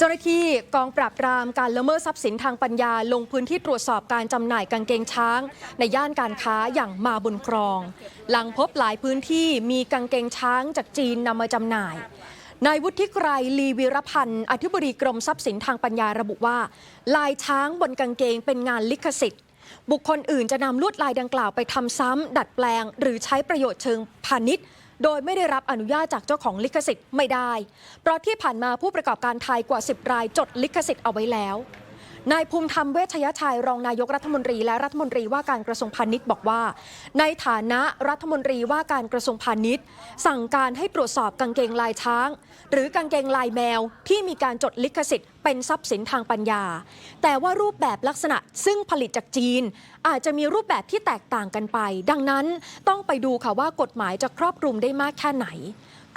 เจ้าหน้าที่กองปราบปรามการละเมิดทรัพย์สินทางปัญญา ลงพื้นที่ตรวจสอบการจำหน่ายกางเกงช้าง ในย่านการค้าอย่างมาบุญครอง หลังพบหลายพื้นที่มีกางเกงช้างจากจีนนำมาจำหน่ายนายวุฒิไกรลีวีรพันธ์อธิบดีกรมทรัพย์สินทางปัญญาระบุว่า ลายช้างบนกางเกงเป็นงานลิขสิทธิ์ บุคคลอื่นจะนำลวดลายดังกล่าวไปทำซ้ำดัดแปลง หรือใช้ประโยชน์เชิงพาณิชย์ โดยไม่ได้รับอนุญาตจากเจ้าของลิขสิทธิ์ไม่ได้ เพราะที่ผ่านมาผู้ประกอบการไทยกว่า 10 รายจดลิขสิทธิ์เอาไว้แล้ว นายภูมิธรรมเวชยชัยรองนายกรัฐมนตรีและรัฐมนตรีว่าการกระทรวงพาณิชย์บอกว่า ในฐานะรัฐมนตรีว่าการกระทรวงพาณิชย์ สั่งการให้ตรวจสอบกางเกงลายช้าง หรือกางเกงลายแมวที่มีการจดลิขสิทธิ์เป็นทรัพย์สินทางปัญญา แต่ว่ารูปแบบลักษณะซึ่งผลิตจากจีน อาจจะมีรูปแบบที่แตกต่างกันไป ดังนั้นต้องไปดูค่ะว่ากฎหมายจะครอบคลุมได้มากแค่ไหน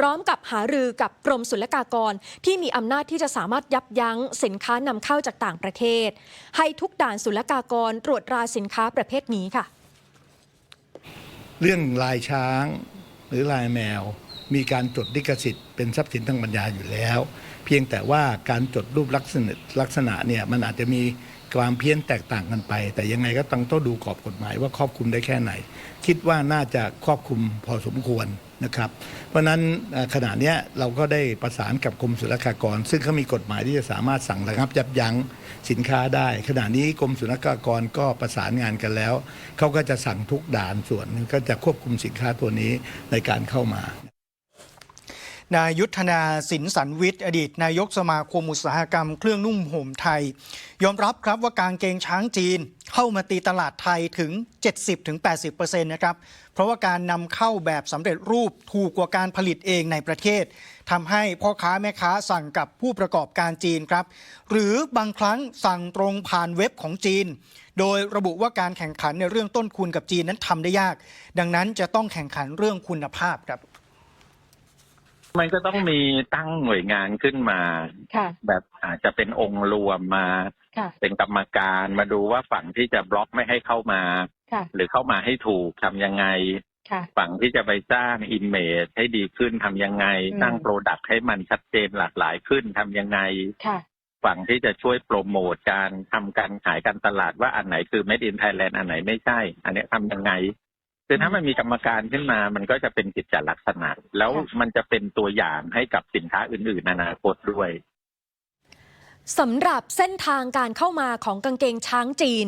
ร้อมกับหารือกับกรมศุลกากร ที่มีอำนาจที่จะสามารถยับยั้งสินค้านำเข้าจากต่างประเทศ ให้ทุกด่านศุลกากรตรวจตราสินค้าประเภทนี้ค่ะ เรื่องลายช้างหรือลายแมว มีการจดลิขสิทธิ์เป็นทรัพย์สินทางปัญญาอยู่แล้ว เพียงแต่ว่าการจดรูปลักษณะลักษณะเนี่ยมันอาจจะมี ความเพี้ยนแตกต่างกันไป แต่ยังไงก็ต้องต้องดูกรอบกฎหมายว่าครอบคลุมได้แค่ไหน คิดว่าน่าจะครอบคลุมพอสมควรนะครับ เพราะนั้นขณะนี้เราก็ได้ประสานกับกรมศุลกากร ซึ่งเขามีกฎหมายที่จะสามารถสั่งระงับยับยั้งสินค้าได้ ขณะนี้กรมศุลกากรก็ประสานงานกันแล้วเขาก็จะสั่งทุกด่านส่วนก็จะควบคุมสินค้าตัวนี้ในการเข้ามา นายยุทธนาสินสันวิทย์อดีต นายกสมาคมอุตสาหกรรมเครื่องนุ่มห่มไทย ยอมรับครับว่ากางเกงช้างจีนเข้ามาตีตลาดไทยถึง 70-80%นะครับ เพราะว่าการนำเข้าแบบสำเร็จรูปถูกกว่าการผลิตเองในประเทศทำให้พ่อค้าแม่ค้าสั่งกับผู้ประกอบการจีนครับ หรือบางครั้งสั่งตรงผ่านเว็บของจีน โดยระบุว่าการแข่งขันในเรื่องต้นทุนกับจีนนั้นทำได้ยาก ดังนั้นจะต้องแข่งขันเรื่องคุณภาพครับ มันก็ต้องมีตั้งหน่วยงานขึ้นมา ค่ะ แบบอาจจะเป็นองค์รวมมา ค่ะ เป็นกรรมการมาดูว่าฝั่งที่จะบล็อกไม่ให้เข้ามา ค่ะ หรือเข้ามาให้ถูกทำยังไง ค่ะ ฝั่งที่จะไปสร้างอิมเมจให้ดีขึ้นทำยังไง อืม สร้างโปรดักต์ให้มันชัดเจนหลากหลายขึ้นทำยังไง ค่ะ ฝั่งที่จะช่วยโปรโมทการทำการขายการตลาดว่าอันไหนคือ made in Thailand อันไหนไม่ใช่ อันเนี้ยทำยังไง คือถ้ามันมีกรรมการขึ้นมา มันก็จะเป็นกิจลักษณะ แล้วค่ะมันจะเป็นตัวอย่างให้กับสินค้าอื่นๆในอนาคตด้วยสำหรับเส้นทางการเข้ามาของกางเกงช้างจีน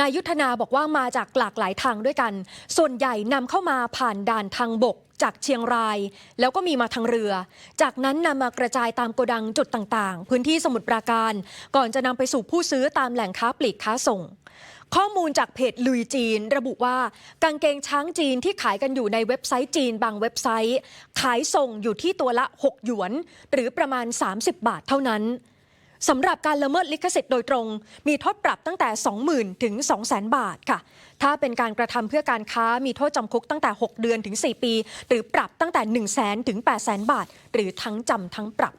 นายยุทธนาบอกว่ามาจากหลากหลายทางด้วยกัน ส่วนใหญ่นำเข้ามาผ่านด่านทางบกจากเชียงราย แล้วก็มีมาทางเรือ จากนั้นนำมากระจายตามโกดังจุดต่างๆ พื้นที่สมุทรปราการ ก่อนจะนำไปสู่ผู้ซื้อตามแหล่งค้าปลีกค้าส่ง ข้อมูลจากเพจลุยจีน ระบุว่ากางเกงช้างจีนที่ขายกันอยู่ในเว็บไซต์จีนบางเว็บไซต์ ขายส่งอยู่ที่ตัวละ 6 หยวน หรือประมาณ 30 บาทเท่านั้นสำหรับการละเมิดลิขสิทธิ์โดยตรง มีโทษปรับตั้งแต่ 20,000 ถึง 200,000 บาทค่ะ ถ้าเป็นการกระทำเพื่อการค้ามีโทษจำคุกตั้งแต่ 6 เดือนถึง 4 ปี หรือปรับตั้งแต่ 1 0 0 0 0 0 ถึง 800,000 บาท หรือทั้งจำทั้งปรับ